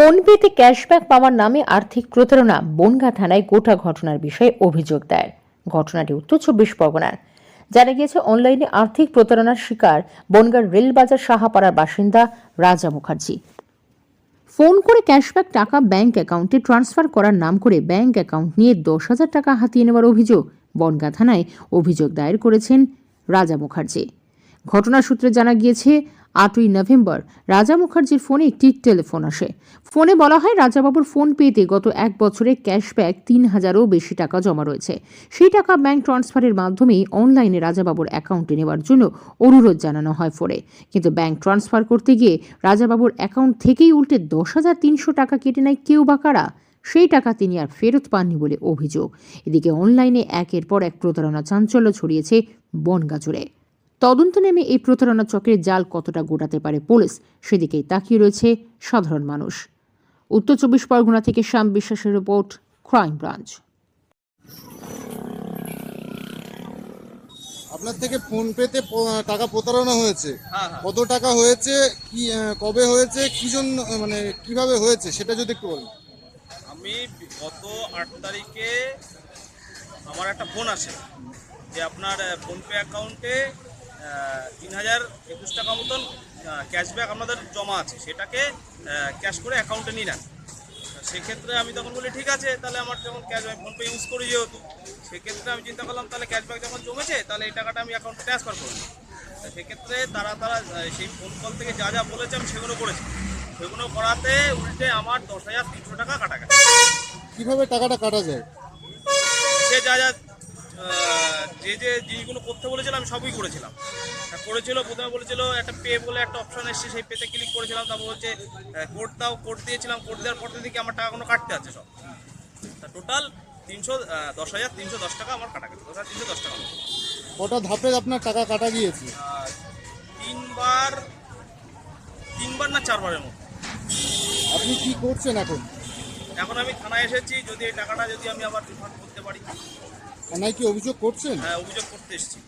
ফোনপেতে ক্যাশব্যাক পাওয়ার নামে আর্থিক প্রতারণা বনগা থানায় গোটা ঘটনার বিষয়ে অভিযোগ দেয় ঘটনাটি উত্তর চব্বিশ পরগনার। জানা গিয়েছে, অনলাইনে আর্থিক প্রতারণার শিকার বনগার রেলবাজার সাহাপাড়ার বাসিন্দা রাজা মুখার্জি। ফোন করে ক্যাশব্যাক টাকা ব্যাংক অ্যাকাউন্টে ট্রান্সফার করার নাম করে ব্যাংক অ্যাকাউন্ট নিয়ে দশ হাজার টাকা হাতিয়ে নেওয়ার অভিযোগ বনগা থানায় অভিযোগ দায়ের করেছেন রাজা মুখার্জি। ঘটনার সূত্রে জানা গিয়েছে আটই নভেম্বর রাজা মুখার্জির ফোনে একটি টেলিফোন আসে। ফোনে বলা হয়, রাজাবাবুর ফোন পেতে গত এক বছরে ক্যাশব্যাক তিন হাজারও বেশি টাকা জমা রয়েছে। সেই টাকা ব্যাংক ট্রান্সফারের মাধ্যমেই অনলাইনে রাজাবাবুর অ্যাকাউন্টে নেওয়ার জন্য অনুরোধ জানানো হয় ফোনে। কিন্তু ব্যাংক ট্রান্সফার করতে গিয়ে রাজাবাবুর অ্যাকাউন্ট থেকেই উল্টে দশ হাজার তিনশো টাকা কেটে নেয় কেউ বা কারা? সেই টাকা তিনি আর ফেরত পাননি বলে অভিযোগ। এদিকে অনলাইনে একের পর এক প্রতারণা চাঞ্চল্য ছড়িয়েছে বনগা জুড়ে। তদন্ত নেমে এই প্রতারণা চক্রের জাল কতটা গোটাতে পারে পুলিশ? সেদিকেই তাকিয়ে রয়েছে সাধারণ মানুষ। উত্তর চব্বিশ পরগনা থেকে শ্যাম বিশ্বাসের রিপোর্ট ক্রাইম ব্রাঞ্চ। আপনার থেকে ফোন পেতে টাকা প্রতারণা হয়েছে। হ্যাঁ হ্যাঁ। কত টাকা হয়েছে? কি কবে হয়েছে? কি জন্য মানে কীভাবে হয়েছে? সেটা যদি একটু বলেন। আমি গত আট তারিখে আমার একটা ফোন আসে যে আপনার ফোনপে অ্যাকাউন্টে তিন হাজার একুশ টাকা মতন ক্যাশব্যাক আপনাদের জমা আছে। সেটাকে ক্যাশ করে অ্যাকাউন্টে নিয়ে নেন। সেক্ষেত্রে আমি তখন বলি ঠিক আছে তাহলে আমার যখন ক্যাশ আমি ফোনপে ইউজ করি যেহেতু সেক্ষেত্রে আমি চিন্তা করলাম তাহলে ক্যাশব্যাক যখন জমেছে তাহলে এই টাকাটা আমি অ্যাকাউন্টে ট্রান্সফার করব। সেক্ষেত্রে তারা তারা সেই ফোন কল থেকে যা যা বলেছে আমি সেগুলো করেছি। সেগুলো করাতে উল্টে আমার দশ হাজার তিনশো টাকা কাটা গেছে। কীভাবে টাকাটা কাটা যায়? সে যা যা যে যে জিনিসগুলো করতে বলেছিল আমি সবই করেছিলাম। করেছিল প্রথমে বলেছিল একটা পে বলে একটা অপশন এসছে সেই পেতে ক্লিক করেছিলাম তারপর হচ্ছে কোড দাও কোড দিয়েছিলাম কোড দেওয়ার পর থেকে আমার টাকাগুলো কাটতে আছে সব। তা টোটাল তিনশো দশ হাজার তিনশো দশ টাকা আমার কাটা গেছে দশ হাজার তিনশো দশ টাকা। কটা ধাপে আপনার টাকা কাটা গিয়েছে? তিনবার তিনবার না চারবারের মতো। আপনি কি করছেন এখন? এখন আমি থানায় এসেছি যদি এই টাকাটা যদি আমি আবার রিফান্ড করতে পারি। থানায় কি অভিযোগ করছেন হ্যাঁ অভিযোগ করতে এসেছি?